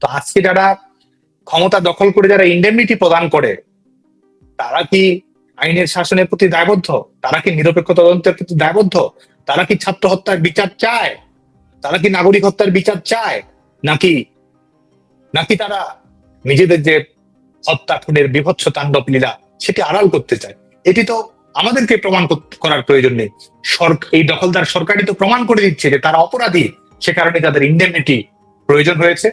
তো আজকে যারা ক্ষমতা দখল করে যারা ইন্ডেমনিটি প্রদান করে, তারা কি আইনের শাসনের প্রতি দায়বদ্ধ? তারা কি নিরপেক্ষ তদন্তের প্রতি দায়বদ্ধ? তারা কি ছাত্র হত্যার বিচার চায়? তারা কি নাগরিক হত্যার বিচার চায়? নাকি নাকি তারা নিজেদের যে হত্যা, খুনের বিভৎস তাণ্ডব লীলা, সেটি আড়াল করতে চায়? এটি তো আমাদেরকে প্রমাণ করার প্রয়োজন নেই। এই দখলদার সরকারই তো প্রমাণ করে দিচ্ছে যে তারা অপরাধী। সে কারণে তাদের ইন্ডেমনিটি প্রয়োজন হয়েছে।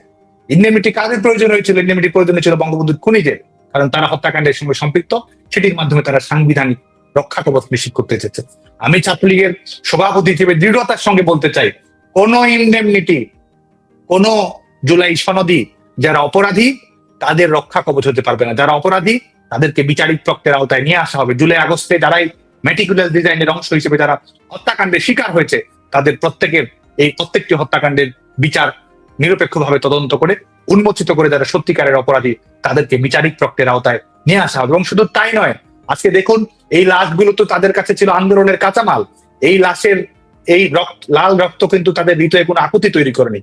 ইন্ডেমনিটি কাদের প্রয়োজন হয়েছিল? ইন্ডেমনিটি প্রয়োজন হয়েছিল বঙ্গবন্ধুর খুনিদের। কারণ তারা হত্যাকাণ্ডের সঙ্গে সম্পৃক্ত। সেটির মাধ্যমে তারা সাংবিধানিক রক্ষা কবচ নিশ্চিত করতে চেয়েছে। আমি ছাত্রলীগের সভাপতি হিসেবে দৃঢ়তার সঙ্গে বলতে চাই, কোন ইন্ডেমনিটি কোন জুলাই সনদি যারা অপরাধী, তাদের রক্ষা কবচ হতে পারবে না। যারা অপরাধী, তাদেরকে বিচারিক চক্রের আওতায় নিয়ে আসা হবে। জুলাই আগস্টে যারাই মেটিকুলার ডিজাইনের অংশ হিসেবে যারা হত্যাকাণ্ডের শিকার হয়েছে, তাদের প্রত্যেকের, এই প্রত্যেকটি হত্যাকাণ্ডের বিচার নিরপেক্ষভাবে তদন্ত করে, উন্মোচিত করে যারা সত্যিকারের অপরাধী, তাদেরকে বিচারিক প্রক্রিয়ার আওতায় নিয়ে আসা হবে। এবং শুধু তাই নয়, আজকে দেখুন, এই লাশগুলো তো তাদের কাছে ছিল আন্দোলনের কাঁচামাল। এই লাশের, এই রক্ত, লাল রক্ত কিন্তু তাদের হৃদয়ে কোনো আকুতি তৈরি করেনি।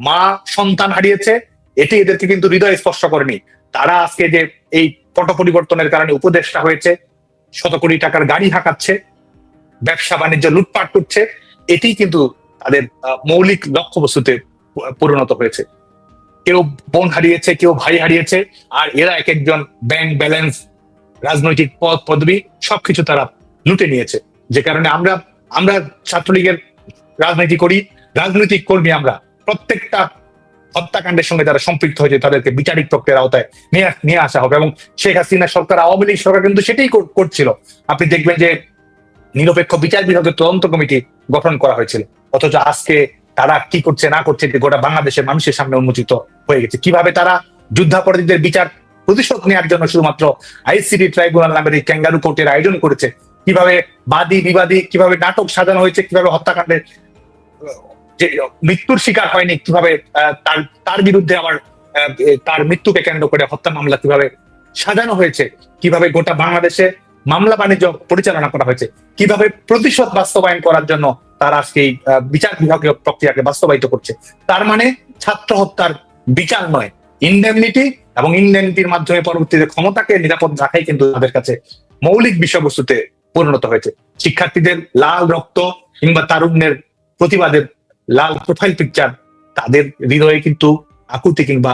মা সন্তান হারিয়েছে, এটি এদেরকে কিন্তু হৃদয় স্পর্শ করেনি। তারা আজকে যে এই পট পরিবর্তনের কারণে উপদেষ্টা হয়েছে, শত কোটি টাকার গাড়ি হাঁকাচ্ছে, ব্যবসা বাণিজ্য লুটপাট করছে, এটি কিন্তু তাদের মৌলিক লক্ষ্যবস্তুতে পরিণত হয়েছে। কেউ বোন হারিয়েছে, কেউ ভাই হারিয়েছে, আর এরা এক একজন ব্যাংক ব্যালেন্স রাজনৈতিক পদ, পদবি সবকিছু তারা লুটে নিয়েছে। যে কারণে আমরা আমরা ছাত্রলীগের রাজনীতি করি, রাজনৈতিক কর্মী আমরা প্রত্যেকটা হত্যাকাণ্ডের সঙ্গে যারা সম্পৃক্ত হয়েছে তাদেরকে বিচারিক প্রক্রিয়ার আওতায় নিয়ে নিয়ে আসা হবে। এবং শেখ হাসিনা সরকার, আওয়ামী লীগ সরকার কিন্তু সেটাই করছিল। আপনি দেখবেন যে নিরপেক্ষ বিচার বিভাগের তদন্ত কমিটি গঠন করা হয়েছিল। অথচ আজকে তারা কি করছে, না করছে যে গোটা বাংলাদেশের মানুষের সামনে উন্মোচিত হয়ে গেছে। কীভাবে তারা যুদ্ধাপরাধীদের বিচার প্রতিশোধ নেওয়ার জন্য শুধুমাত্র আইসিডি ট্রাইব্যুনাল নামের এই ক্যাঙ্গারু কোর্টের আয়োজন করেছে? কীভাবে বাদী, বিবাদী, কীভাবে নাটক সাজানো হয়েছে, কীভাবে হত্যাকাণ্ডের, যে মৃত্যুর শিকার হয়নি, কীভাবে তার তার বিরুদ্ধে আবার তার মৃত্যুকে কেন্দ্র করে হত্যা মামলা কীভাবে সাজানো হয়েছে? কীভাবে গোটা বাংলাদেশে মামলা বাণিজ্য পরিচালনা করা হয়েছে? কীভাবে প্রতিশোধ বাস্তবায়ন করার জন্য তারা আজকে এই বিচার বিভাগীয় প্রক্রিয়াকে বাস্তবায়িত করছে। তার মানে ছাত্র হত্যার বিচার নয় ইন্ডেমনিটি এবং ইন্ডেমনিটির মাধ্যমে পরবর্তীতে ক্ষমতাকে নিরাপদ রাখাই কিন্তু তাদের কাছে মৌলিক বিষয়বস্তুতে পরিণত হয়েছে। শিক্ষার্থীদের লাল রক্ত কিংবা তারুণ্যের প্রতিবাদের লাল প্রোফাইল পিকচার তাদের হৃদয়ে কিন্তু আকুতি কিংবা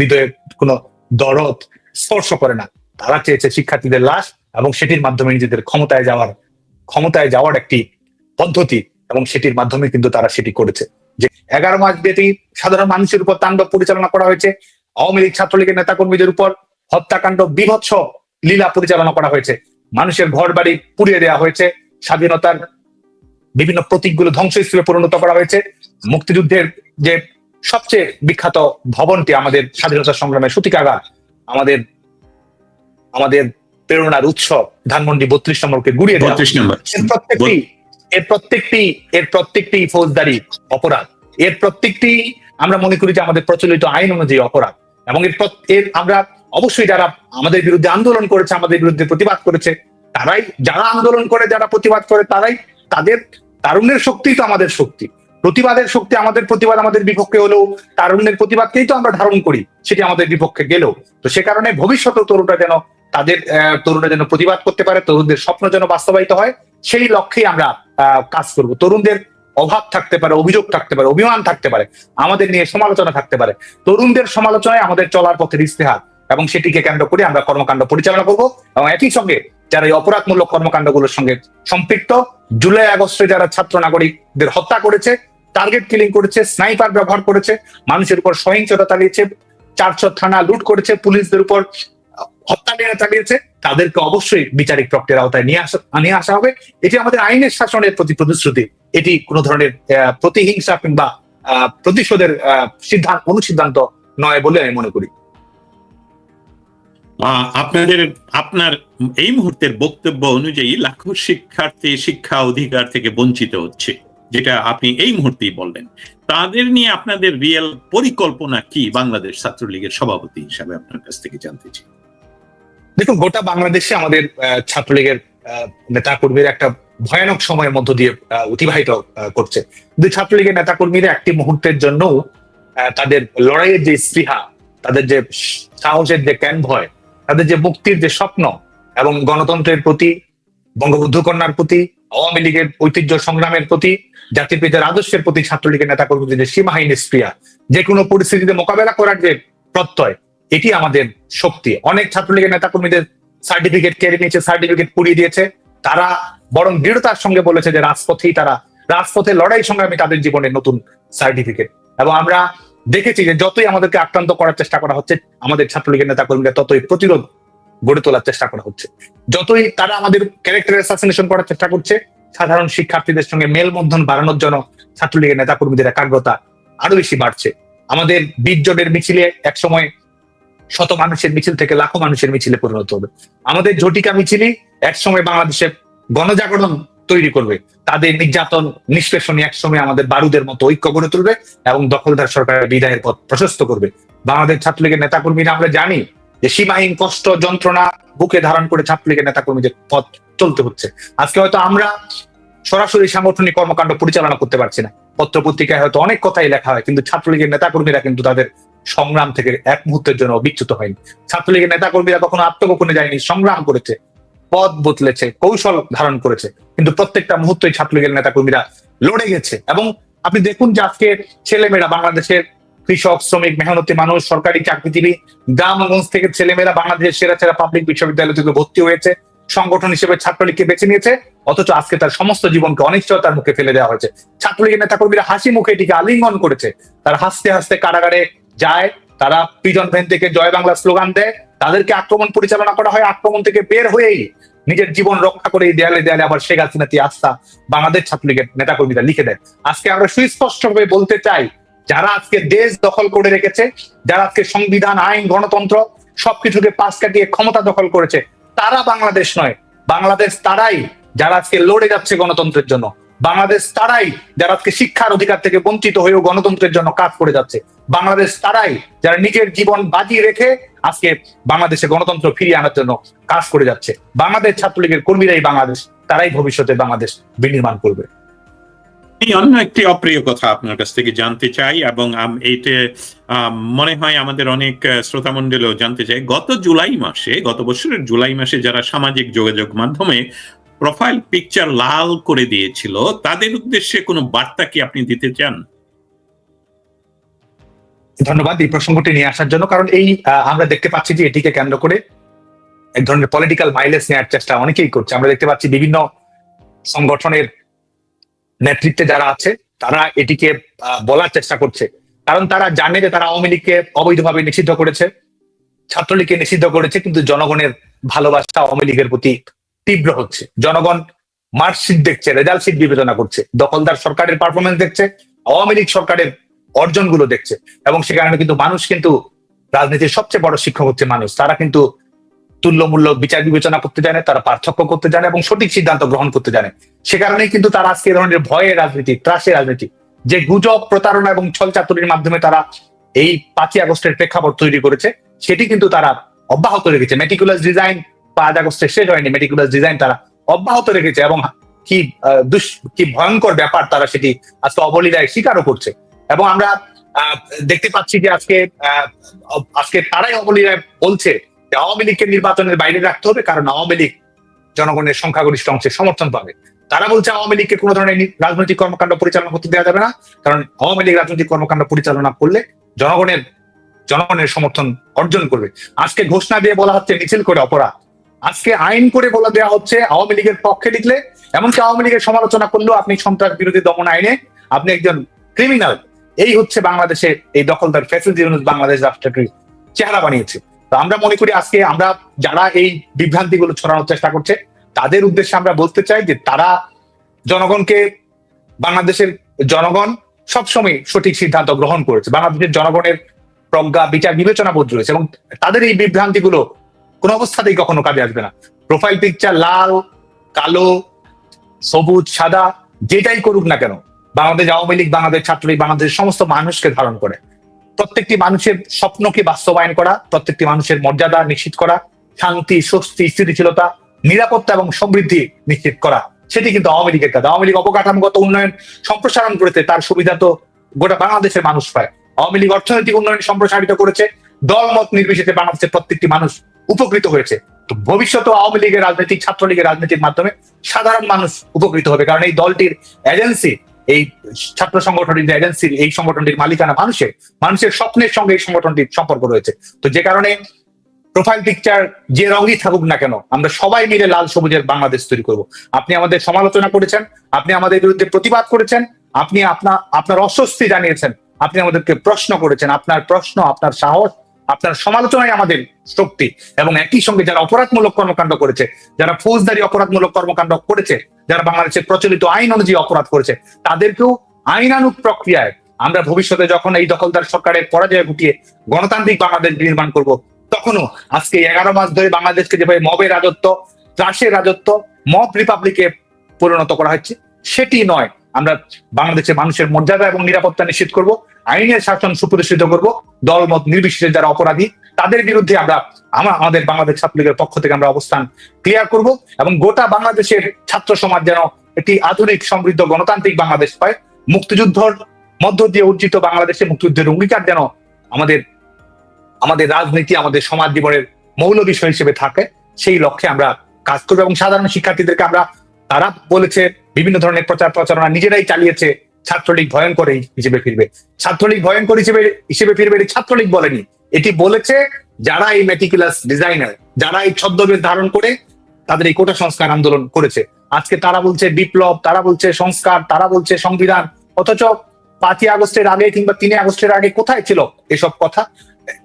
হৃদয়ে কোনো দরদ স্পর্শ করে না। তারা চেয়েছে শিক্ষার্থীদের লাশ এবং সেটির মাধ্যমে নিজেদের ক্ষমতায় যাওয়ার ক্ষমতায় যাওয়ার একটি পদ্ধতি এবং সেটির মাধ্যমে কিন্তু তারা সেটি করেছে। যে এগারো মাস ব্যাপী সাধারণ মানুষের উপর তাণ্ডব পরিচালনা করা হয়েছে আওয়ামী লীগ ছাত্রলীগের নেতাকর্মীদের উপর হত্যাকাণ্ড বিভৎস লীলা পরিচালনা করা হয়েছে। মানুষের ঘর বাড়ি পুড়িয়ে দেওয়া হয়েছে। স্বাধীনতার বিভিন্ন প্রতীকগুলো ধ্বংসস্তূপে পরিণত করা হয়েছে। মুক্তিযুদ্ধের যে সবচেয়ে বিখ্যাত ভবনটি আমাদের স্বাধীনতা সংগ্রামের সূতিকাগার আমাদের আমাদের প্রেরণার উৎসব ধানমন্ডি বত্রিশ নম্বরকে গুড়িয়ে দেওয়া প্রত্যেকটি এর প্রত্যেকটি এর প্রত্যেকটি ফৌজদারি অপরাধ। এর প্রত্যেকটি আমরা মনে করি যে আমাদের প্রচলিত আইন অনুযায়ী অপরাধ। এবং এর এর আমরা অবশ্যই যারা আমাদের বিরুদ্ধে আন্দোলন করেছে, আমাদের বিরুদ্ধে প্রতিবাদ করেছে, তারাই, যারা আন্দোলন করে, যারা প্রতিবাদ করে, তারাই তাদের তারুণ্যের শক্তি তো আমাদের শক্তি। প্রতিবাদের শক্তি আমাদের প্রতিবাদ আমাদের বিপক্ষে হলেও তারুণ্যের প্রতিবাদকেই তো আমরা ধারণ করি, সেটি আমাদের বিপক্ষে গেলেও। তো সে কারণে ভবিষ্যতে তরুণরা যেন তাদের তরুণরা যেন প্রতিবাদ করতে পারে, তরুণদের স্বপ্ন যেন বাস্তবায়িত হয় সেই লক্ষ্যেই আমরা কাজ করব। তরুণদের অভাব থাকতে পারে, অভিযোগ থাকতে পারে, অভিমান থাকতে পারে, আমাদের নিয়ে সমালোচনা থাকতে পারে। তরুণদের সমালোচনায় আমাদের চলার পথের ইস্তেহার এবং সেটিকে কেন্দ্র করে আমরা কর্মকাণ্ড পরিচালনা করব এবং একই সঙ্গে যারা এই অপরাধমূলক কর্মকাণ্ডগুলোর সঙ্গে সম্পৃক্ত, জুলাই আগস্টে যারা ছাত্র নাগরিকদের হত্যা করেছে টার্গেট কিলিং করেছে স্নাইপার ব্যবহার করেছে, মানুষের উপর সহিংসতা চালিয়েছে, চারশো থানা লুট করেছে, পুলিশদের উপর হত্যা নিয়ে চালিয়েছে, তাদেরকে অবশ্যই বিচারিক প্রক্রিয়ার আওতায় নিয়ে আসা নিয়ে আসা হবে। এটি আমাদের আইনের শাসনের প্রতি প্রতিশ্রুতি। এটি কোনো ধরনের প্রতিহিংসা কিংবা প্রতিশোধের সিদ্ধান্ত অনুসিদ্ধান্ত নয় বলে আমি মনে করি। আপনাদের, আপনার এই মুহূর্তের বক্তব্য অনুযায়ী লাখো শিক্ষার্থী, শিক্ষা অধিকার থেকে বঞ্চিত হচ্ছে, যেটা আপনি এই মুহূর্তেই বললেন। তাদের নিয়ে আপনাদের রিয়েল পরিকল্পনা কি? বাংলাদেশ ছাত্রলীগের সভাপতি হিসাবে আপনার কাছ থেকে জানতে চাই। দেখুন, গোটা বাংলাদেশে আমাদের ছাত্রলীগের নেতা কর্মীরা একটা ভয়ানক সময়ের মধ্য দিয়ে অতিবাহিত করছে। কিন্তু ছাত্রলীগের নেতা কর্মীরা একটি মুহূর্তের জন্য তাদের লড়াইয়ের যে স্পৃহা, তাদের যে সাহসের যে ক্যানভয় তাদের যে মুক্তির যে স্বপ্ন এবং গণতন্ত্রের প্রতি, বঙ্গবন্ধু কন্যার প্রতি, আওয়ামী লীগের ঐতিহ্য সংগ্রামের প্রতি, জাতির পিতার আদর্শের প্রতি ছাত্রলীগের নেতাকর্মীদের যে সীমাহীন স্প্রিয়া যে কোনো পরিস্থিতিতে মোকাবেলা করার যে প্রত্যয় এটি আমাদের শক্তি। অনেক ছাত্রলীগের নেতাকর্মীদের সার্টিফিকেট কেড়ে নিয়েছে সার্টিফিকেট পুড়িয়ে দিয়েছে। তারা বরং দৃঢ়তার সঙ্গে বলেছে যে রাজপথেই তারা, রাজপথে লড়াই সংগ্রামী তাদের জীবনের নতুন সার্টিফিকেট এবং আমরা দেখেছি যে যতই আমাদেরকে আক্রান্ত করার চেষ্টা করা হচ্ছে, আমাদের ছাত্রলীগের নেতাকর্মীরা ততই প্রতিরোধ গড়ে তোলার চেষ্টা করা হচ্ছে। যতই তারা আমাদের ক্যারেক্টার অ্যাসাসিনেশন করার চেষ্টা করছে, সাধারণ শিক্ষার্থীদের সঙ্গে মেলবন্ধন বাড়ানোর জন্য ছাত্রলীগের নেতাকর্মীদের একাগ্রতা আরও বেশি বাড়ছে। আমাদের বীরজনের মিছিলে একসময় শত মানুষের মিছিল থেকে লাখো মানুষের মিছিলে পরিণত হবে। আমাদের ঝটিকা মিছিলই একসময় বাংলাদেশের গণজাগরণ তৈরি করবে। তাদের নির্যাতন নিষ্পেষণী একসময় আমাদের বারুদের মতো ঐক্য গড়ে তুলবে এবং দখলদার সরকারের বিদায়ের পথ প্রশস্ত করবে। বাংলাদেশ ছাত্রলীগের নেতাকর্মীরা আমরা জানি যে সীমাহীন কষ্ট, যন্ত্রণা বুকে ধারণ করে ছাত্রলীগের নেতাকর্মীদের পথ চলতে হচ্ছে। আজকে হয়তো আমরা সরাসরি সাংগঠনিক কর্মকাণ্ড পরিচালনা করতে পারছি না। পত্র পত্রিকায় হয়তো অনেক কথাই লেখা হয়, কিন্তু ছাত্রলীগের নেতাকর্মীরা কিন্তু তাদের সংগ্রাম থেকে এক মুহূর্তের জন্য বিচ্যুত হয়নি। ছাত্রলীগের নেতাকর্মীরা কখনো আত্মগোপনে যায়নি, সংগ্রাম করেছে পদ বদলেছে, কৌশল ধারণ করেছে। কিন্তু প্রত্যেকটা মুহূর্তেই ছাত্রলীগের নেতাকর্মীরা লড়ে গেছে। এবং আপনি দেখুন যে আজকে ছেলেমেয়েরা, বাংলাদেশের কৃষক, শ্রমিক, মেহনতি মানুষ, সরকারি চাকরিজীবী, গ্রামগঞ্জ থেকে ছেলেমেয়েরা বাংলাদেশের সেরা সেরা পাবলিক বিশ্ববিদ্যালয় থেকে ভর্তি হয়েছে। সংগঠন হিসেবে ছাত্রলীগকে বেছে নিয়েছে, অথচ আজকে তার সমস্ত জীবনকে অনিশ্চয়তার মুখে ফেলে দেওয়া হয়েছে। ছাত্রলীগের নেতাকর্মীরা হাসি মুখে এটিকে আলিঙ্গন করেছে। তার হাসতে হাসতে কারাগারে যায়, তারা পিজন ভ্যান থেকে জয় বাংলা স্লোগান দেয়, তাদেরকে আক্রমণ পরিচালনা করা হয়, আক্রমণ থেকে বের হয়েই নিজের জীবন রক্ষা করে দেয়ালে দেয়ালে আবার শেখ হাসিনাতি আস্থা বাংলাদেশ ছাত্রলীগের নেতাকর্মীরা লিখে দেয়। আজকে আমরা সুস্পষ্টভাবে বলতে চাই, যারা আজকে দেশ দখল করে রেখেছে, যারা আজকে সংবিধান, আইন, গণতন্ত্র সবকিছুকে পাশ কাটিয়ে ক্ষমতা দখল করেছে, তারা বাংলাদেশ নয়। বাংলাদেশ তারাই যারা আজকে লড়ে যাচ্ছে গণতন্ত্রের জন্য। বাংলাদেশ তারাই যারা আজকে শিক্ষার অধিকার থেকে বঞ্চিত হয়েও গণতন্ত্রের জন্য কাজ করে যাচ্ছে। বাংলাদেশ তারাই যারা নিজের জীবন বাজি রেখে আজকে বাংলাদেশে গণতন্ত্র ফিরিয়ে আনার জন্য কাজ করে যাচ্ছে। বাংলাদেশ ছাত্রলীগের কর্মীরাই বাংলাদেশ, তারাই ভবিষ্যতে বাংলাদেশ বিনির্মাণ করবে। আমি অন্য একটি অপ্রিয় কথা আপনার কাছ থেকে জানতে চাই এবং এইটা মনে হয় আমাদের অনেক শ্রোতা মন্ডলীও জানতে চাই। গত জুলাই মাসে, গত বছরের জুলাই মাসে যারা সামাজিক যোগাযোগ মাধ্যমে প্রোফাইল পিকচার লাল করে দিয়েছিল, তাদের উদ্দেশ্যে কোনো বার্তা কি আপনি দিতে চান? ধন্যবাদ এই প্রসঙ্গটি নিয়ে আসার জন্য, কারণ এই আমরা দেখতে পাচ্ছি যে এটিকে কেন্দ্র করে এক ধরনের পলিটিক্যাল মাইলেজ নেওয়ার চেষ্টা অনেকেই করছে। আমরা দেখতে পাচ্ছি বিভিন্ন সংগঠনের নেতৃত্বে যারা আছে, তারা এটিকে বলার চেষ্টা করছে। কারণ তারা জানে যে তারা আওয়ামী লীগকে অবৈধভাবে নিষিদ্ধ করেছে, ছাত্রলীগকে নিষিদ্ধ করেছে, কিন্তু জনগণের ভালোবাসা আওয়ামী লীগের প্রতি তীব্র হচ্ছে। জনগণ মার্কশিট দেখছে, রেজাল্ট শিট বিবেচনা করছে, দখলদার সরকারের পারফরমেন্স দেখছে, আওয়ামী লীগ সরকারের অর্জনগুলো দেখছে এবং সে কারণে কিন্তু মানুষ কিন্তু রাজনীতির সবচেয়ে বড় শিক্ষক হচ্ছে মানুষ। তারা কিন্তু তুল্যমূল্য বিচার বিবেচনা করতে জানে, তারা পার্থক্য করতে জানে এবং সঠিক সিদ্ধান্ত গ্রহণ করতে জানে। সে কারণেই কিন্তু তারা আজকে ধরনের ভয়ের রাজনীতি ত্রাসের রাজনীতি, যে গুজব, প্রতারণা এবং ছলচাতুরির মাধ্যমে তারা এই পাঁচই আগস্টের প্রেক্ষাপট তৈরি করেছে, সেটি কিন্তু তারা অব্যাহত রেখেছে। মেটিকুলাস ডিজাইন পাঁচ শেষ হয়নি মেটিকুলাস ডিজাইন তারা অব্যাহত রেখেছে এবং কি কি ভয়ঙ্কর ব্যাপার তারা সেটি আজকে অবলীলায় স্বীকারও করছে। এবং আমরা দেখতে পাচ্ছি যে আজকে আজকে তারাই অবলীলায় বলছে যে আওয়ামী লীগকে নির্বাচনের বাইরে রাখতে হবে কারণ আওয়ামী লীগ জনগণের সংখ্যাগরিষ্ঠ অংশের সমর্থন পাবে। তারা বলছে আওয়ামী লীগকে কোনো ধরনের রাজনৈতিক কর্মকাণ্ড পরিচালনা করতে দেওয়া যাবে না কারণ আওয়ামী লীগ রাজনৈতিক কর্মকাণ্ড পরিচালনা করলে জনগণের জনগণের সমর্থন অর্জন করবে। আজকে ঘোষণা দিয়ে বলা হচ্ছে মিছিল করে অপরাধ। আজকে আইন করে বলে দেওয়া হচ্ছে, আওয়ামী লীগের পক্ষে লিখলে, এমনকি আওয়ামী লীগের সমালোচনা করলেও আপনি সন্ত্রাস বিরোধী দমন আইনে আপনি একজন ক্রিমিনাল এই হচ্ছে বাংলাদেশের এই দখলদার ফ্যাসিলিটি বাংলাদেশ রাষ্ট্রকে চেহারা বানিয়েছে। তো আমরা মনে করি আজকে আমরা যারা এই বিভ্রান্তিগুলো ছড়ানোর চেষ্টা করছে, তাদের উদ্দেশ্যে আমরা বলতে চাই যে তারা জনগণকে, বাংলাদেশের জনগণ সবসময় সঠিক সিদ্ধান্ত গ্রহণ করেছে। বাংলাদেশের জনগণের প্রজ্ঞা, বিচার, বিবেচনা বোধ রয়েছে এবং তাদের এই বিভ্রান্তিগুলো কোনো অবস্থাতেই কখনো কাজে আসবে না। প্রোফাইল পিকচার লাল, কালো, সবুজ, সাদা, যেটাই করুক না কেন, বাংলাদেশ আওয়ামী লীগ, বাংলাদেশ ছাত্রলীগ, বাংলাদেশের সমস্ত মানুষকে ধারণ করে। প্রত্যেকটি মানুষের স্বপ্নকে বাস্তবায়ন করা, প্রত্যেকটি মানুষের মর্যাদা নিশ্চিত করা, শান্তি, স্বস্তি, স্থিতিশীলতা, নিরাপত্তা এবং সমৃদ্ধি নিশ্চিত করা, সেটি কিন্তু আওয়ামী লীগের কাজ। আওয়ামী লীগ অবকাঠামোগত উন্নয়ন সম্প্রসারণ করেছে, তার সুবিধা তো গোটা বাংলাদেশের মানুষ পায়। আওয়ামী লীগ অর্থনৈতিক উন্নয়ন সম্প্রসারিত করেছে, দলমত নির্বিশেষে বাংলাদেশের প্রত্যেকটি মানুষ উপকৃত হয়েছে। তো ভবিষ্যতে আওয়ামী লীগের রাজনীতি ছাত্রলীগের রাজনীতির মাধ্যমে সাধারণ মানুষ উপকৃত হবে। কারণ এই দলটির এজেন্সি এই ছাত্র সংগঠনটির যে এজেন্সির এই সংগঠনটির মালিকানা মানুষের মানুষের স্বপ্নের সঙ্গে এই সংগঠনটির সম্পর্ক রয়েছে। তো যে কারণে প্রোফাইল পিকচার যে রঙই থাকুক না কেন, আমরা সবাই মিলে লাল সবুজের বাংলাদেশ তৈরি করব। আপনি আমাদের সমালোচনা করেছেন, আপনি আমাদের বিরুদ্ধে প্রতিবাদ করেছেন, আপনি আপনার আপনার অস্বস্তি জানিয়েছেন, আপনি আমাদেরকে প্রশ্ন করেছেন। আপনার প্রশ্ন, আপনার সাহস আপনার সমালোচনাই আমাদের শক্তি এবং একই সঙ্গে যারা অপরাধমূলক কর্মকাণ্ড করেছে, যারা ফৌজদারি অপরাধমূলক কর্মকাণ্ড করেছে, যারা বাংলাদেশের প্রচলিত আইন অনুযায়ী অপরাধ করেছে, তাদেরকেও আইনানুক প্রক্রিয়ায় আমরা ভবিষ্যতে যখন এই দখলদার সরকারের পরাজয় ঘটিয়ে গণতান্ত্রিক বাংলাদেশ নির্মাণ করব, তখনও আজকে এগারো মাস ধরে বাংলাদেশকে যেভাবে মবের রাজত্ব ত্রাসের রাজত্ব, মব রিপাবলিকে পরিণত করা হচ্ছে, সেটি নয়। আমরা বাংলাদেশের মানুষের মর্যাদা এবং নিরাপত্তা নিশ্চিত করব, আইনের শাসন সুপ্রতিষ্ঠিত করব, দলমত নির্বিশেষে যারা অপরাধী, তাদের বিরুদ্ধে আমরা আমা- আমাদের বাংলাদেশ ছাত্রলীগের পক্ষ থেকে আমরা অবস্থান ক্লিয়ার করব এবং গোটা বাংলাদেশের ছাত্র সমাজ যেন একটি আধুনিক সমৃদ্ধ গণতান্ত্রিক বাংলাদেশ পায়। মুক্তিযুদ্ধর মধ্য দিয়ে অর্জিত বাংলাদেশে মুক্তিযুদ্ধের অঙ্গীকার যেন আমাদের আমাদের রাজনীতি, আমাদের সমাজ জীবনের মৌল বিষয় হিসেবে থাকে, সেই লক্ষ্যে আমরা কাজ করব এবং সাধারণ শিক্ষার্থীদেরকে আমরা তারা বলেছে, বিভিন্ন ধরনের প্রচার প্রচারণা নিজেরাই চালিয়েছে, ছাত্রলীগ ভয়ঙ্কর হিসেবে ফিরবে। ছাত্রলীগ ভয়ঙ্কর হিসেবে হিসেবে ফিরবে এটি ছাত্রলীগ বলেনি। এটি বলেছে, যারা এই মেটিকুলাস ডিজাইনার যারা এই ছদ্মবেশ ধারণ করে তাদের এই কোটা সংস্কার আন্দোলন করেছে। আজকে তারা বলছে বিপ্লব, তারা বলছে সংস্কার, তারা বলছে সংবিধান, অথচ পাঁচই আগস্টের আগে কিংবা তিনে আগস্টের আগে কোথায় ছিল এসব কথা?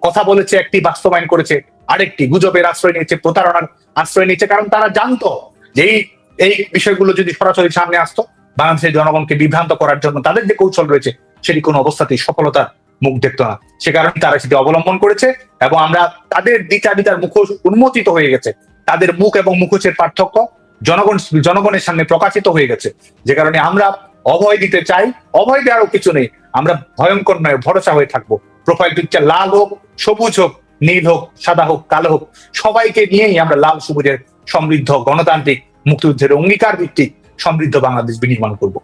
কথা বলেছে, একটি বাস্তবায়ন করেছে আরেকটি। গুজবের আশ্রয় নিয়েছে, প্রতারণার আশ্রয় নিয়েছে, কারণ তারা জানতো যে এই এই বিষয়গুলো যদি সরাসরি সামনে আসতো, বাংলাদেশের জনগণকে বিভ্রান্ত করার জন্য তাদের যে কৌশল রয়েছে, সেটি কোনো অবস্থাতেই সফলতার মুখ দেখতো না। সে কারণে তারা সেটি অবলম্বন করেছে এবং আমরা তাদের দ্বিচারিতার মুখোশ উন্মোচিত হয়ে গেছে। তাদের মুখ এবং মুখোশের পার্থক্য জনগণ, জনগণের সামনে প্রকাশিত হয়ে গেছে। যে কারণে আমরা অভয় দিতে চাই, অভয় দেওয়ারও কিছু নেই। আমরা ভয়ঙ্কর নয়, ভরসা হয়ে থাকব। প্রোফাইল পিকচার লাল হোক, সবুজ হোক, নীল হোক, সাদা হোক, কালো হোক, সবাইকে নিয়েই আমরা লাল, সবুজের সমৃদ্ধ গণতান্ত্রিক মুক্তিযুদ্ধের অঙ্গীকার ভিত্তিক সমৃদ্ধ বাংলাদেশ বিনির্মাণ করব।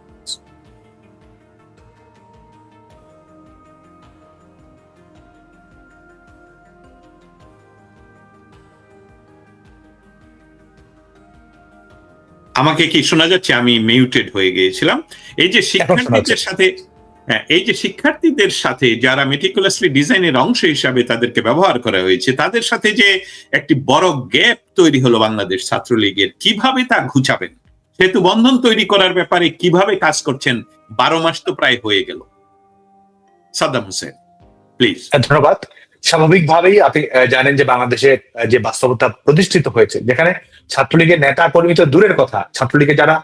আমাকে কি শোনা যাচ্ছে? আমি মিউটেড হয়ে গিয়েছিলাম। এই যে শিক্ষার্থীদের সাথে হ্যাঁ এই যে শিক্ষার্থীদের সাথে যারা মেটিকুলাসলি ডিজাইনের অংশ হিসাবে তাদেরকে ব্যবহার করা হয়েছে, তাদের সাথে যে একটি বড় গ্যাপ তৈরি হলো বাংলাদেশ ছাত্রলীগের, কীভাবে তা ঘুচাবেন? সেতু বন্ধন তৈরি করার ব্যাপারে কীভাবে কাজ করছেন? বারো মাস তো প্রায় হয়ে গেল। সাদ্দাম হোসেন প্লিজ ধন্যবাদ। স্বাভাবিকভাবেই আপনি জানেন যে বাংলাদেশে যে বাস্তবতা প্রতিষ্ঠিত হয়েছে, যেখানে ছাত্রলীগের নেতা কর্মী তো দূরের কথা। ছাত্রলীগের যারা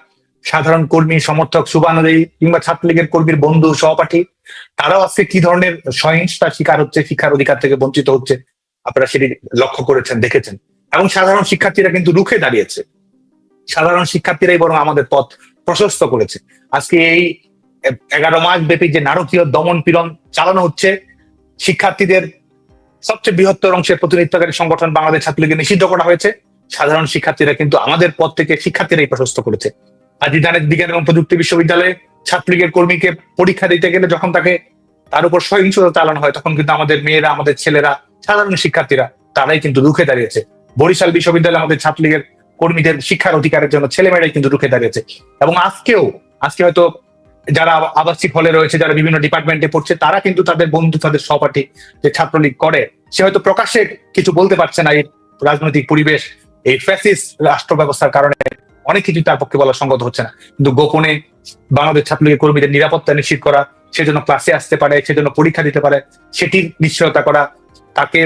সাধারণ কর্মী, সমর্থক, শুভানুযায়ী কিংবা ছাত্রলীগের কর্মীর বন্ধু, সহপাঠী, তারাও আজকে কি ধরনের সহিংসতার শিকার হচ্ছে, শিক্ষার অধিকার থেকে বঞ্চিত হচ্ছে, আপনারা সেটি লক্ষ্য করেছেন, দেখেছেন। এবং সাধারণ শিক্ষার্থীরা কিন্তু রুখে দাঁড়িয়েছে। সাধারণ শিক্ষার্থীরাই বরং আমাদের পথ প্রশস্ত করেছে। আজকে এই এগারো মাস ব্যাপী যে নারকীয় দমন পীড়ন চালানো হচ্ছে, শিক্ষার্থীদের সবচেয়ে বৃহত্তর অংশের প্রতিনিধিত্বকারী সংগঠন বাংলাদেশ ছাত্রলীগকে নিষিদ্ধ করা হয়েছে। সাধারণ শিক্ষার্থীরা কিন্তু আমাদের পদ থেকে শিক্ষার্থীরাই প্রশস্ত করেছে। আজি জানেন বিজ্ঞান এবং প্রযুক্তি বিশ্ববিদ্যালয়ে ছাত্রলীগের কর্মীকে পরীক্ষা দিতে গেলে যখন তাকে তার উপর সহিংসতা চালানো হয়, তখন কিন্তু আমাদের মেয়েরা, আমাদের ছেলেরা, সাধারণ শিক্ষার্থীরা, তারাই কিন্তু রুখে দাঁড়িয়েছে। বরিশাল বিশ্ববিদ্যালয়ে আমাদের ছাত্রলীগের কর্মীদের শিক্ষার অধিকারের জন্য ছেলেমেয়েরাই কিন্তু রুখে দাঁড়িয়েছে। এবং আজকেও, আজকে হয়তো যারা আবাসিক হলে রয়েছে, যারা বিভিন্ন ডিপার্টমেন্টে পড়ছে, তারা কিন্তু তাদের বন্ধু, তাদের সহপাঠী যে ছাত্রলীগ করে, সে হয়তো প্রকাশ্যে কিছু বলতে পারছে না এই রাজনৈতিক পরিবেশ, এই ফ্যাসিস রাষ্ট্র ব্যবস্থার কারণে। অনেক কিছু তার পক্ষে বলা সঙ্গত হচ্ছে না। কিন্তু গোপনে বাংলাদেশ ছাত্রলীগের কর্মীদের নিরাপত্তা নিশ্চিত করা, সেজন্য ক্লাসে আসতে পারে, সেজন্য পরীক্ষা দিতে পারে, সেটির নিশ্চয়তা করা, তাকে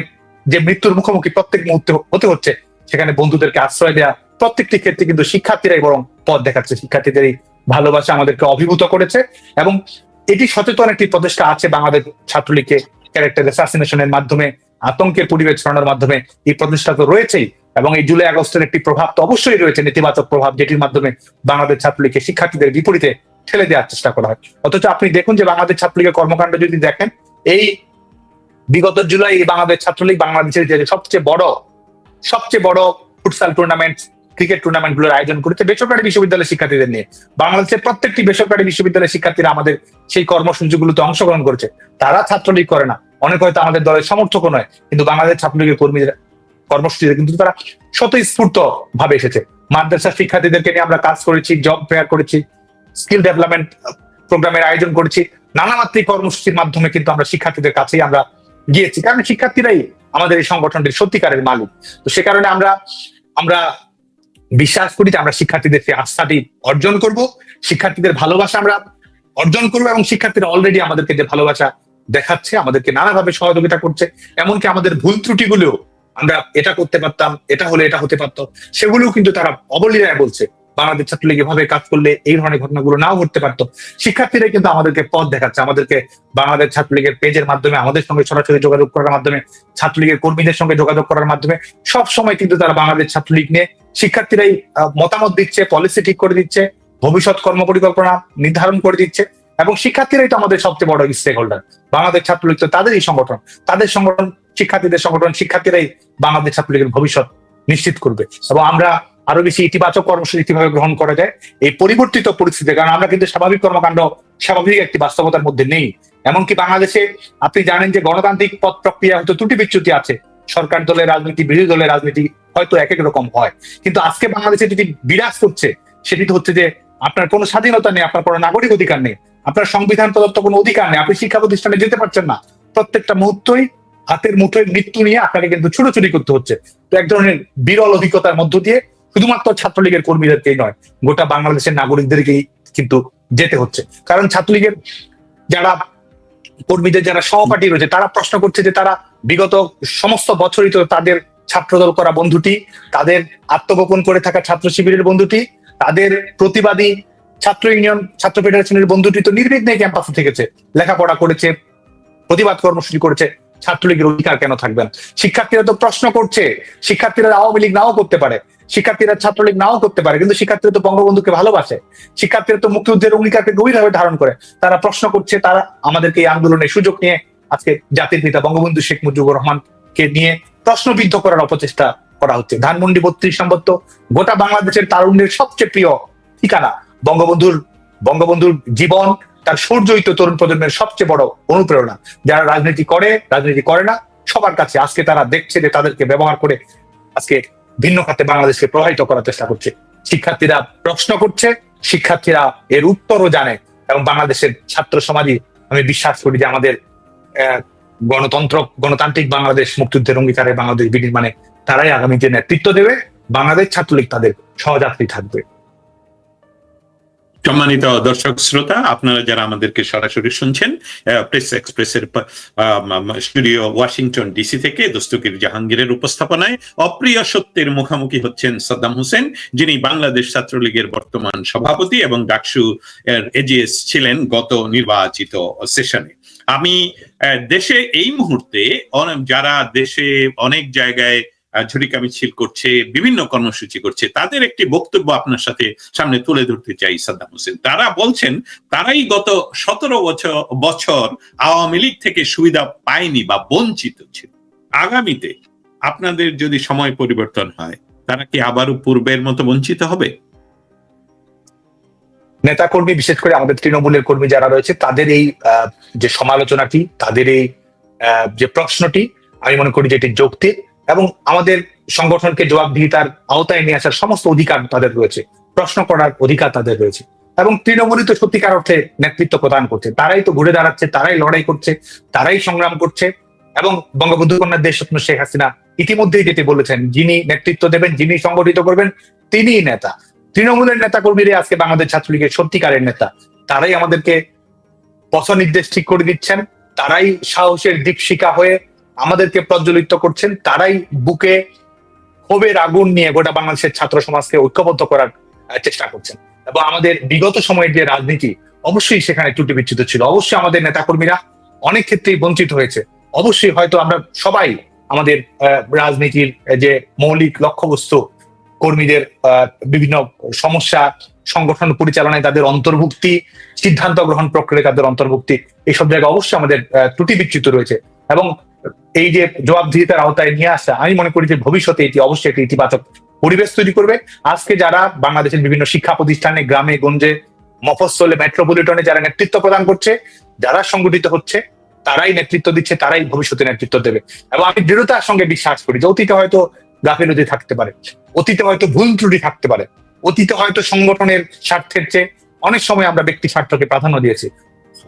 যে মৃত্যুর মুখোমুখি প্রত্যেক মুহূর্তে হতে হচ্ছে, সেখানে বন্ধুদেরকে আশ্রয় দেওয়া প্রত্যেকটি ক্ষেত্রে কিন্তু শিক্ষার্থীরাই বরং পথ দেখাচ্ছে। শিক্ষার্থীদের এই ভালোবাসা আমাদেরকে অভিভূত করেছে এবং এটি সচেতন একটি প্রচেষ্টা আছে বাংলাদেশ ছাত্রলীগকে ক্যারেক্টার অ্যাসাসিনেশনের মাধ্যমে আতঙ্কের পরিবেশ ছড়ানোর মাধ্যমে এই প্রচেষ্টা তো রয়েছেই, এবং এই জুলাই আগস্টের একটি প্রভাব তো অবশ্যই রয়েছে, নেতিবাচক প্রভাব যেটির মাধ্যমে বাংলাদেশ ছাত্রলীগকে শিক্ষার্থীদের বিপরীতে ঠেলে দেওয়ার চেষ্টা করা হয়। অথচ আপনি দেখুন যে বাংলাদেশ ছাত্রলীগের কর্মকাণ্ড যদি দেখেন, এই বিগত জুলাই এই বাংলাদেশ ছাত্রলীগ বাংলাদেশের যে সবচেয়ে বড় সবচেয়ে বড় ফুটসাল টুর্নামেন্ট ক্রিকেট টুর্নামেন্টগুলোর আয়োজন করেছে বেসরকারি বিশ্ববিদ্যালয়ের শিক্ষার্থীদের নিয়ে। বাংলাদেশের প্রত্যেকটি বেসরকারি বিশ্ববিদ্যালয়ের শিক্ষার্থীরা আমাদের সেই কর্মসূচিগুলোতে অংশগ্রহণ করেছে। তারা ছাত্রলীগ করে না। অনেক হয়তো আমাদের দলের সমর্থকও নয়, কিন্তু বাংলাদেশ ছাত্রলীগের কর্মীদের কর্মসূচিতে কিন্তু তারা স্বতঃস্ফূর্ত ভাবে এসেছে। মাদ্রাসা শিক্ষার্থীদেরকে নিয়ে আমরা কাজ করেছি জব ফেয়ার করেছি স্কিল ডেভেলপমেন্ট প্রোগ্রামের আয়োজন করেছি নানা মাত্রিক কর্মসূচির মাধ্যমে কিন্তু আমরা শিক্ষার্থীদের কাছেই আমরা গিয়েছি। কারণ শিক্ষার্থীরাই আমাদের এই সংগঠনটির সত্যিকারের মালিক। তো সে কারণে আমরা আমরা বিশ্বাস করি যে আমরা শিক্ষার্থীদের সেই আস্থাটি অর্জন করব, শিক্ষার্থীদের ভালোবাসা আমরা অর্জন করব এবং শিক্ষার্থীরা অলরেডি আমাদেরকে যে ভালোবাসা দেখাচ্ছে, আমাদেরকে নানাভাবে সহযোগিতা করছে। এমনকি আমাদের ভুল ত্রুটিগুলো আমরা এটা করতে পারতাম, এটা হলে এটা হতে পারতো। সেগুলো কিন্তু তারা অবলীলায় বলছে। বাংলাদেশ ছাত্রলীগ এভাবে কাজ করলে এই ধরনের ঘটনাগুলো নাও ঘটতে পারতো। শিক্ষার্থীরা কিন্তু আমাদেরকে পথ দেখাচ্ছে। আমাদেরকে বাংলাদেশ ছাত্রলীগের পেজের মাধ্যমে, আমাদের সঙ্গে সরাসরি যোগাযোগ করার মাধ্যমে, ছাত্রলীগের কর্মীদের সঙ্গে যোগাযোগ করার মাধ্যমে, সব সময় কিন্তু তারা বাংলাদেশ ছাত্রলীগ নিয়ে শিক্ষার্থীরাই মতামত দিচ্ছে পলিসি ঠিক করে দিচ্ছে, ভবিষ্যৎ কর্মপরিকল্পনা নির্ধারণ করে দিচ্ছে। এবং শিক্ষার্থীরাই তো আমাদের সবচেয়ে বড় স্টেক হোল্ডার বাংলাদেশ ছাত্রলীগ তো তাদেরই সংগঠন। তাদের সংগঠন, শিক্ষার্থীদের সংগঠন, শিক্ষার্থীরাই বাংলাদেশ ছাত্রলীগের ভবিষ্যৎ নিশ্চিত করবে। এবং আমরা আরও বেশি ইতিবাচক কর্মসূচি কীভাবে গ্রহণ করা যায়, এই পরিবর্তিত পরিস্থিতিতে, কারণ আমরা কিন্তু স্বাভাবিক কর্মকাণ্ড, স্বাভাবিক একটি বাস্তবতার মধ্যে নেই। এমনকি বাংলাদেশে আপনি জানেন যে গণতান্ত্রিক পথ প্রক্রিয়া হয়তো ত্রুটি বিচ্যুতি আছে। সরকার দলের রাজনীতি, বিরোধী দলের রাজনীতি হয়তো এক এক রকম হয়। কিন্তু আজকে বাংলাদেশে যেটি বিরাজ করছে, সেটি হচ্ছে যে আপনার কোনো স্বাধীনতা নেই, আপনার কোনো নাগরিক অধিকার নেই। আপনার সংবিধান প্রদত্ত কোনো অধিকার নেই, আপনি শিক্ষা প্রতিষ্ঠানে যেতে পারছেন না। প্রত্যেকটা মুহূর্তই হাতের মুঠোয় মৃত্যু নিয়ে আপনাকে কিন্তু ছুটোছুটি করতে হচ্ছে। তো এক ধরনের বিরল অভিজ্ঞতার মধ্য দিয়ে শুধুমাত্র ছাত্রলীগের কর্মীদেরকেই নয়, গোটা বাংলাদেশের নাগরিকদেরকেই কিন্তু যেতে হচ্ছে। কারণ ছাত্রলীগের যারা কর্মীদের যারা সহপাঠী রয়েছে, তারা প্রশ্ন করছে যে তারা বিগত সমস্ত বছরই তো তাদের ছাত্রদল করা বন্ধুটি, তাদের আত্মগোপন করে থাকা ছাত্র শিবিরের বন্ধুটি, তাদের প্রতিবাদী ছাত্র ইউনিয়ন, ছাত্র ফেডারেশনের বন্ধুটি তো নির্বিঘ্নে ক্যাম্পাসে থেকেছে, লেখাপড়া করেছে, প্রতিবাদ কর্মসূচি করেছে, ছাত্রলীগের অধিকার কেন থাকবে না? শিক্ষার্থীরা তো প্রশ্ন করছে, শিক্ষার্থীরা আওয়ামী লীগ নাও করতে পারে, শিক্ষার্থীরা ছাত্রলীগ নাও করতে পারে, কিন্তু শিক্ষার্থীরা তো বঙ্গবন্ধুকে ভালোবাসে, শিক্ষার্থীরা তো মুক্তিযুদ্ধের অঙ্গীকারকে গভীরভাবে ধারণ করে, তারা প্রশ্ন করছে, তারা আমাদেরকে এই আন্দোলনের সুযোগ নিয়ে আজকে জাতির পিতা বঙ্গবন্ধু শেখ মুজিবুর রহমানকে নিয়ে প্রশ্নবিদ্ধ করার অপচেষ্টা করা হচ্ছে। ধানমন্ডি বত্রিশ তো গোটা বাংলাদেশের তারুণ্যের সবচেয়ে প্রিয় ঠিকানা। বঙ্গবন্ধুর বঙ্গবন্ধুর জীবন, তার সৌর্যিত তরুণ প্রজন্মের সবচেয়ে বড় অনুপ্রেরণা। যারা রাজনীতি করে রাজনীতি করে না, সবার কাছে আজকে তারা দেখছে যে তাদেরকে ব্যবহার করে আজকে ভিন্ন খাতে বাংলাদেশকে প্রভাবিত করার চেষ্টা করছে। শিক্ষার্থীরা প্রশ্ন করছে, শিক্ষার্থীরা এর উত্তরও জানে এবং বাংলাদেশের ছাত্র সমাজই আমি বিশ্বাস করি যে আমাদের গণতন্ত্র, গণতান্ত্রিক বাংলাদেশ, মুক্তিযুদ্ধের অঙ্গীকারে বাংলাদেশ বিনির্মাণে তারাই আগামী যে নেতৃত্ব দেবে, বাংলাদেশ ছাত্রলীগ তাদের সহযাত্রী থাকবে। সম্মানিত দর্শক শ্রোতা, আপনারা যারা আমাদেরকে সরাসরি শুনছেন প্রেস এক্সপ্রেসের স্টুডিও ওয়াশিংটন ডিসি থেকে দস্তকির জাহাঙ্গীরের উপস্থাপনায় অপ্রিয় সত্যের মুখোমুখি হচ্ছেন সাদ্দাম হোসেন, যিনি বাংলাদেশ ছাত্রলীগের বর্তমান সভাপতি এবং ডাকসু এর এজিএস ছিলেন গত নির্বাচিত সেশনে। আমি দেশে এই মুহূর্তে যারা দেশে অনেক জায়গায় ঝুড়িকা মিছিল করছে, বিভিন্ন কর্মসূচি করছে, তাদের একটি বক্তব্য আপনার সাথে সামনে তুলে ধরতে চাই, সাদ্দাম হোসেন। তারা বলছেন, তারাই গত সতেরো বছর বছর আওয়ামী লীগ থেকে সুবিধা পায়নি বা বঞ্চিত ছিল। আগামীতে আপনাদের যদি সময় পরিবর্তন হয়, তারা কি আবারও পূর্বের মতো বঞ্চিত হবে? নেতা কর্মী বিশেষ করে আমাদের তৃণমূলের কর্মী যারা রয়েছে, তাদের এই যে সমালোচনাটি, তাদের এই যে প্রশ্নটি, আমি মনে করি যে এটি যৌক্তিক। এবং আমাদের সংগঠনকে জবাবদিহিতার আওতায় নিয়ে আসার সমস্ত অধিকার তাদের রয়েছে। প্রশ্ন করার অধিকার তাদের রয়েছে। এবং তৃণমূলই তো সত্যিকার অর্থে নেতৃত্ব প্রদান করছে। তারাই তো ঘুরে দাঁড়াচ্ছে, তারাই লড়াই করছে, তারাই সংগ্রাম করছে। এবং বঙ্গবন্ধু কন্যার দেশরত্ন শেখ হাসিনা ইতিমধ্যেই যেটি বলেছেন, যিনি নেতৃত্ব দেবেন, যিনি সংগঠিত করবেন, তিনিই নেতা। তৃণমূলের নেতা কর্মীরা আজকে বাংলাদেশ ছাত্রলীগের সত্যিকারের নেতা। তারাই আমাদেরকে পথ নির্দেশ ঠিক করে দিচ্ছেন। তারাই সাহসের দীপশিকা হয়ে আমাদেরকে প্রজ্বলিত করছেন, তারাই বুকে ক্ষোভের আগুন নিয়ে গোটা বাংলাদেশের ছাত্র সমাজকে ঐক্যবদ্ধ করার চেষ্টা করছেন। এবং আমাদের বিগত সময়ের যে রাজনীতি, অবশ্যই সেখানে ত্রুটি বিচ্ছিত ছিল। অবশ্যই আমাদের নেতাকর্মীরা অনেক ক্ষেত্রেই বঞ্চিত হয়েছে। অবশ্যই হয়তো আমরা সবাই আমাদের রাজনীতির যে মৌলিক লক্ষ্যবস্তু কর্মীদের বিভিন্ন সমস্যা সংগঠন পরিচালনায় তাদের অন্তর্ভুক্তি, সিদ্ধান্ত গ্রহণ প্রক্রিয়ায় তাদের অন্তর্ভুক্তি এইসব জায়গায় অবশ্যই আমাদের ত্রুটি বিচ্যুত রয়েছে। এবং এই যে জবাবদিহিতার আওতায় নিয়ে আসা, আমি মনে করি যে ভবিষ্যতে এটি অবশ্যই একটি ইতিবাচক পরিবেশ তৈরি করবে। আজকে যারা বাংলাদেশের বিভিন্ন শিক্ষা প্রতিষ্ঠানে, গ্রামে, গঞ্জে, মফস্বলে, মেট্রোপলিটনে যারা নেতৃত্ব প্রদান করছে, যারা সংগঠিত হচ্ছে, তারাই নেতৃত্ব দিচ্ছে, তারাই ভবিষ্যতে নেতৃত্ব দেবে। এবং আমি দৃঢ়তার সঙ্গে বিশ্বাস করি যে অতীতে হয়তো গাফিলতি থাকতে পারে। অতীতে হয়তো ভুল ত্রুটি থাকতে পারে। অতীতে হয়তো সংগঠনের স্বার্থের চেয়ে অনেক সময় আমরা ব্যক্তি স্বার্থকে প্রাধান্য দিয়েছি।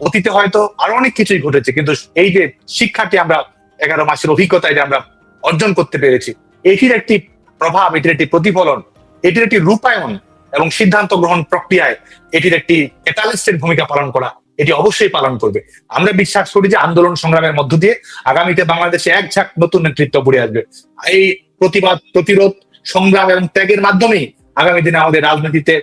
অতীতে হয়তো আরও অনেক কিছুই ঘটেছে, কিন্তু এই যে শিক্ষাটি আমরা এগারো মাসের অভিজ্ঞতায় আমরা অর্জন করতে পেরেছি, এটির একটি প্রভাব, এটির একটি প্রতিফলন, এটির একটি রূপায়ণ এবং সিদ্ধান্ত গ্রহণ প্রক্রিয়ায় এটির একটি ক্যাটালিস্টের ভূমিকা পালন করা, এটি অবশ্যই পালন করবে। আমরা বিশ্বাস করি যে আন্দোলন সংগ্রামের মধ্য দিয়ে আগামীতে বাংলাদেশে এক ঝাঁক নতুন নেতৃত্ব গড়ে আসবে। এই প্রতিবাদ, প্রতিরোধ, সংগ্রাম এবং ত্যাগের মাধ্যমেই আগামী দিনে আমাদের রাজনীতিতে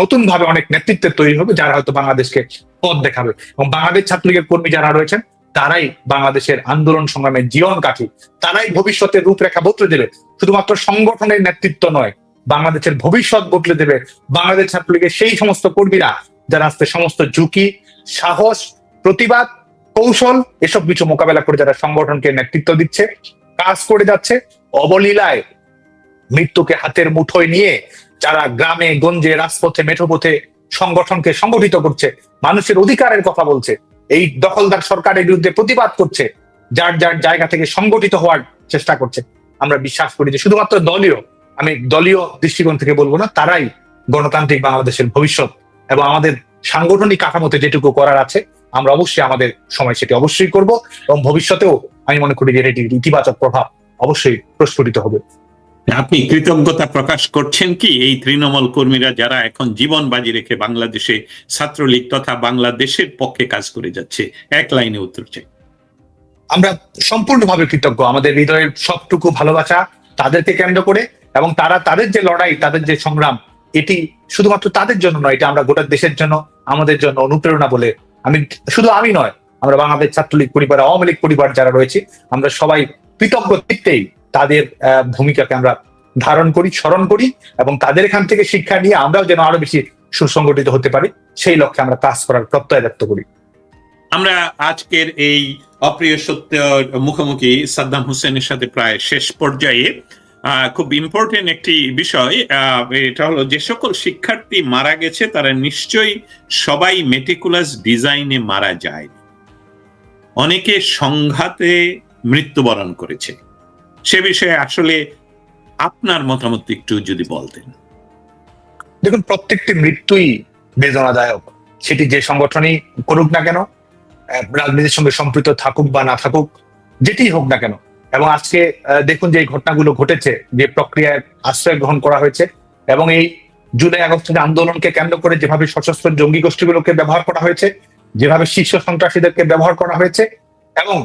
নতুন ভাবে অনেক নেতৃত্বের তৈরি হবে, যারা হয়তো বাংলাদেশকে পথ দেখাবে। এবং বাংলাদেশ ছাত্রলীগের কর্মী যারা রয়েছেন, তারাই বাংলাদেশের আন্দোলন সংগ্রামের জীবন কাঠি। তারাই ভবিষ্যতের রূপরেখা বদলে দেবে। শুধুমাত্র সংগঠনের নেতৃত্ব নয়, বাংলাদেশের ভবিষ্যৎ বদলে দেবে। বাংলাদেশ ছাত্রলীগের সেই সমস্ত কর্মীরা যারা আজকে সমস্ত ঝুঁকি, সাহস, প্রতিবাদ, কৌশল, এসব কিছু মোকাবেলা করে যারা সংগঠনকে নেতৃত্ব দিচ্ছে, কাজ করে যাচ্ছে অবলীলায় মৃত্যুকে হাতের মুঠোয় নিয়ে যারা গ্রামে, গঞ্জে, রাজপথে, মেঠোপথে সংগঠনকে সংগঠিত করছে, মানুষের অধিকারের কথা বলছে, এই দখলদার সরকারের বিরুদ্ধে প্রতিবাদ করছে, যার যার জায়গা থেকে সংগঠিত হওয়ার চেষ্টা করছে। আমরা বিশ্বাস করি যে শুধুমাত্র দলীয়, আমি দলীয় দৃষ্টিকোণ থেকে বলব না, তারাই গণতান্ত্রিক বাংলাদেশের ভবিষ্যৎ এবং আমাদের সাংগঠনিক কাঠামোতে যেটুকু করার আছে, আমরা অবশ্যই আমাদের সময় সেটি অবশ্যই করব এবং ভবিষ্যতেও আমি মনে করি যে এটির ইতিবাচক প্রভাব অবশ্যই প্রস্ফুটিত হবে। আপনি কৃতজ্ঞতা প্রকাশ করছেন কি? এই তৃণমূল কর্মীরা যারা এখন জীবন বাজি রেখে বাংলাদেশে ছাত্রলীগ তথা বাংলাদেশের পক্ষে কাজ করে যাচ্ছে এক লাইনে উত্তর চাই। আমরা সম্পূর্ণভাবে কৃতজ্ঞ। আমাদের হৃদয়ের সবটুকু ভালোবাসা তাদেরকে কেন্দ্র করে এবং তারা তাদের যে লড়াই তাদের যে সংগ্রাম এটি শুধুমাত্র তাদের জন্য নয় এটা আমরা গোটা দেশের জন্য আমাদের জন্য অনুপ্রেরণা বলে আমি শুধু আমি নয় আমরা বাংলাদেশ ছাত্রলীগ পরিবার আওয়ামী লীগ পরিবার যারা রয়েছে আমরা সবাই কৃতজ্ঞ চিত্তেই তাদের ভূমিকাকে আমরা ধারণ করি, স্মরণ করি এবং তাদের এখান থেকে শিক্ষা নিয়ে আমরাও যেন আরও বেশি সুসংগঠিত হতে পারি, সেই লক্ষ্যে আমরা কাজ করার প্রত্যয় ব্যক্ত করি। আমরা আজকের এই অপ্রিয় সত্য মুখোমুখি সাদ্দাম হোসেনের সাথে প্রায় শেষ পর্যায়ে খুব ইম্পর্টেন্ট একটি বিষয় এটা হলো যে সকল শিক্ষার্থী মারা গেছে, তারা নিশ্চয়ই সবাই মেটিকুলাস ডিজাইনে মারা যায়। অনেকে সংঘাতে মৃত্যুবরণ করেছে। সে বিষয়ে আসলে আপনার মতামত একটু যদি বলতেন। দেখুন, প্রত্যেকটি মৃত্যুই বেদনাদায়ক। সেটি যে সংগঠনই করুক না কেন রাজনীতির সঙ্গে সম্পৃক্ত থাকুক বা না থাকুক, যেটি হোক না কেন। এবং আজকে দেখুন যে এই ঘটনাগুলো ঘটেছে, যে প্রক্রিয়ায় আশ্রয় গ্রহণ করা হয়েছে, এবং এই জুলাই আগস্টের আন্দোলনকে কেন্দ্র করে যেভাবে সশস্ত্র জঙ্গি গোষ্ঠীগুলোকে ব্যবহার করা হয়েছে, যেভাবে শীর্ষ সন্ত্রাসীদেরকে ব্যবহার করা হয়েছে, এবং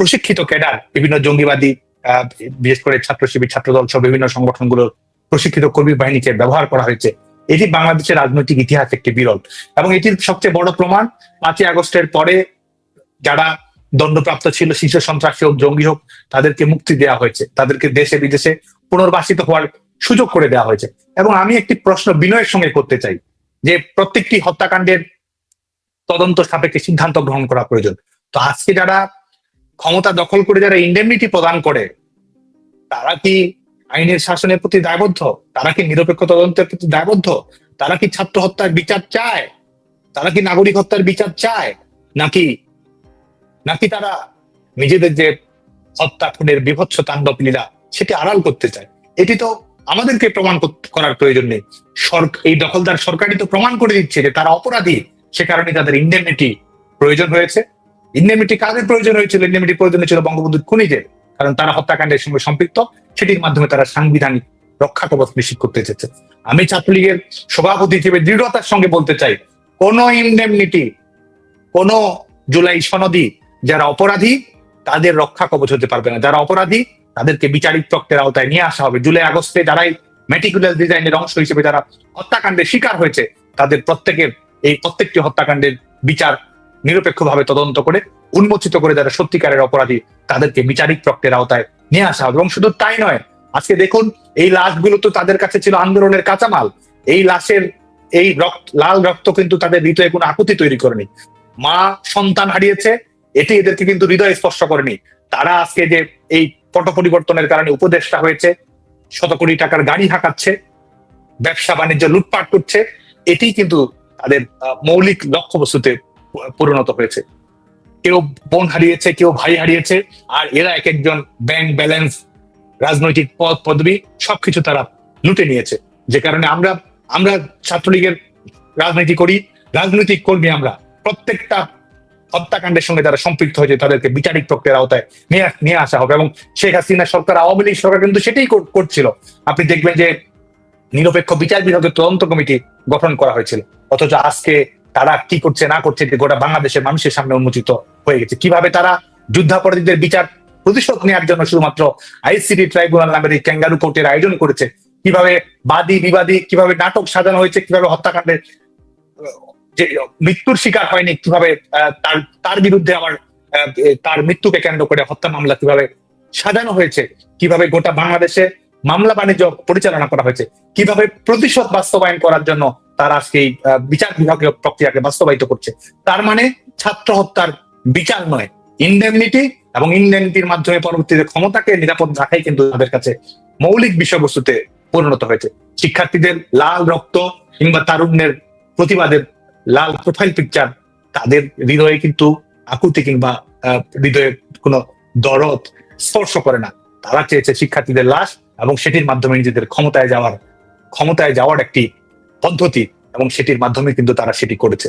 প্রশিক্ষিত ক্যাডার, বিভিন্ন জঙ্গিবাদী বিশেষ করে ছাত্র শিবির সহ বিভিন্ন সংগঠনগুলোর প্রশিক্ষিত কর্মী বাহিনীকে ব্যবহার করা হয়েছে। এটি বাংলাদেশের রাজনৈতিক ইতিহাস একটি বিরল এবং এটির সবচেয়ে বড় প্রমাণ, পাঁচই আগস্টের পরে যারা দণ্ডপ্রাপ্ত ছিল, শীর্ষ সন্ত্রাসী হোক, জঙ্গি হোক, তাদেরকে মুক্তি দেওয়া হয়েছে। তাদেরকে দেশে, বিদেশে পুনর্বাসিত হওয়ার সুযোগ করে দেওয়া হয়েছে। এবং আমি একটি প্রশ্ন বিনয়ের সঙ্গে করতে চাই, যে প্রত্যেকটি হত্যাকাণ্ডের তদন্ত সাপেক্ষে সিদ্ধান্ত গ্রহণ করা প্রয়োজন। তো আজকে যারা ক্ষমতা দখল করে যারা ইন্ডেমনিটি প্রদান করে, তারা কি আইনের শাসনের প্রতি দায়বদ্ধ? তারা কি নিরপেক্ষ তদন্তের প্রতি দায়বদ্ধ? তারা কি ছাত্র হত্যার বিচার চায়? তারা কি নাগরিক হত্যার বিচার চায়? নাকি নাকি তারা নিজেদের যে হত্যা, খুনের বিভৎস তাণ্ডব লীলা, সেটি আড়াল করতে চায়? এটি তো আমাদেরকে প্রমাণ করার প্রয়োজন নেই। এই দখলদার সরকারই তো প্রমাণ করে দিচ্ছে যে তারা অপরাধী। সে কারণে তাদের ইন্ডেমনিটি প্রয়োজন হয়েছে। ইন্ডেমনিটি কাদের প্রয়োজন হয়েছিল? ইন্ডেমনিটি প্রয়োজন হয়েছিল বঙ্গবন্ধুর খুনিদের কারণ তারা হত্যাকাণ্ডের সঙ্গে সম্পৃক্ত। সেটির মাধ্যমে তারা সাংবিধানিক রক্ষা কবচ নিশ্চিত করতে চেয়েছে। আমি ছাত্রলীগের সভাপতি হিসেবে দৃঢ়তার সঙ্গে বলতে চাই, কোন ইন্ডেমনিটি, কোন জুলাই সনদি যারা অপরাধী, তাদের রক্ষা কবচ হতে পারবে না। যারা অপরাধী, তাদেরকে বিচারিক চক্রের আওতায় নিয়ে আসা হবে। জুলাই আগস্টে যারাই মেটিকুলাস ডিজাইনের অংশ হিসেবে যারা হত্যাকাণ্ডের শিকার হয়েছে, তাদের প্রত্যেকের, এই প্রত্যেকটি হত্যাকাণ্ডের বিচার নিরপেক্ষভাবে তদন্ত করে, উন্মোচিত করে যারা সত্যিকারের অপরাধী, তাদেরকে বিচারিক প্রক্রিয়ার আওতায় নিয়ে আসা হবে। এবং শুধু তাই নয়, আজকে দেখুন, এই লাশগুলো তো তাদের কাছে ছিল আন্দোলনের কাঁচামাল। এই লাশের, এই রক্ত, লাল রক্ত কিন্তু তাদের হৃদয়ে কোনো আকুতি তৈরি করেনি। মা সন্তান হারিয়েছে, এটি এদেরকে কিন্তু হৃদয় স্পর্শ করেনি। তারা আজকে যে এই পট পরিবর্তনের কারণে উপদেষ্টা হয়েছে, শত কোটি টাকার গাড়ি হাঁকাচ্ছে, ব্যবসা বাণিজ্য লুটপাট করছে, এটি কিন্তু তাদের মৌলিক লক্ষ্যবস্তুতে প- পরিণত হয়েছে। কেউ বোন হারিয়েছে, কেউ ভাই হারিয়েছে, আর এরা এক একজন ব্যাংক ব্যালেন্স, রাজনৈতিক পদ, পদবি, সবকিছু তারা লুটে নিয়েছে। যে কারণে আমরা আমরা ছাত্রলীগের রাজনীতি করি, রাজনৈতিক কর্মী আমরা। প্রত্যেকটা হত্যাকাণ্ডের সঙ্গে যারা সম্পৃক্ত হয়েছে, তাদেরকে বিচারিক প্রক্রিয়ার আওতায় নিয়ে নিয়ে আসা হবে। এবং শেখ হাসিনা সরকার, আওয়ামী লীগ সরকার কিন্তু সেটাই করছিল। আপনি দেখবেন যে নিরপেক্ষ বিচার বিভাগের তদন্ত কমিটি গঠন করা হয়েছিল। অথচ আজকে তারা কি করছে, না করছে গোটা বাংলাদেশের মানুষের সামনে উন্মোচিত হয়ে গেছে। কীভাবে তারা যুদ্ধাপরাধীদের বিচার প্রতিশোধ নেওয়ার জন্য শুধুমাত্র আইসিডি ট্রাইব্যুনাল নামের এই ক্যাঙ্গারু কোর্টের আয়োজন করেছে? কীভাবে বাদী, বিবাদী, কীভাবে নাটক সাজানো হয়েছে, কীভাবে হত্যাকাণ্ডের, যে মৃত্যুর শিকার হয়নি, কীভাবে তার তার বিরুদ্ধে আবার তার মৃত্যুকে কেন্দ্র করে হত্যা মামলা কীভাবে সাজানো হয়েছে? কীভাবে গোটা বাংলাদেশে মামলা বাণিজ্য পরিচালনা করা হয়েছে? কীভাবে প্রতিশোধ বাস্তবায়ন করার জন্য তারা আজকে বিচার বিভাগীয় প্রক্রিয়াকে বাস্তবায়িত করছে। তার মানে ছাত্র হত্যার বিচার নয় ইন্ডেমনিটি এবং ইন্ডেমনিটির মাধ্যমে পরবর্তীতে ক্ষমতাকে নিরাপদ রাখাই কিন্তু তাদের কাছে মৌলিক বিষয়বস্তুতে পরিণত হয়েছে। শিক্ষার্থীদের লাল রক্ত কিংবা তারুণ্যের প্রতিবাদের লাল প্রোফাইল পিকচার তাদের হৃদয়ে কিন্তু আকুতি কিংবা হৃদয়ে কোনো দরদ স্পর্শ করে না। তারা চেয়েছে শিক্ষার্থীদের লাশ এবং সেটির মাধ্যমে নিজেদের ক্ষমতায় যাওয়ার ক্ষমতায় যাওয়ার একটি পদ্ধতি এবং সেটির মাধ্যমে কিন্তু তারা সেটি করেছে।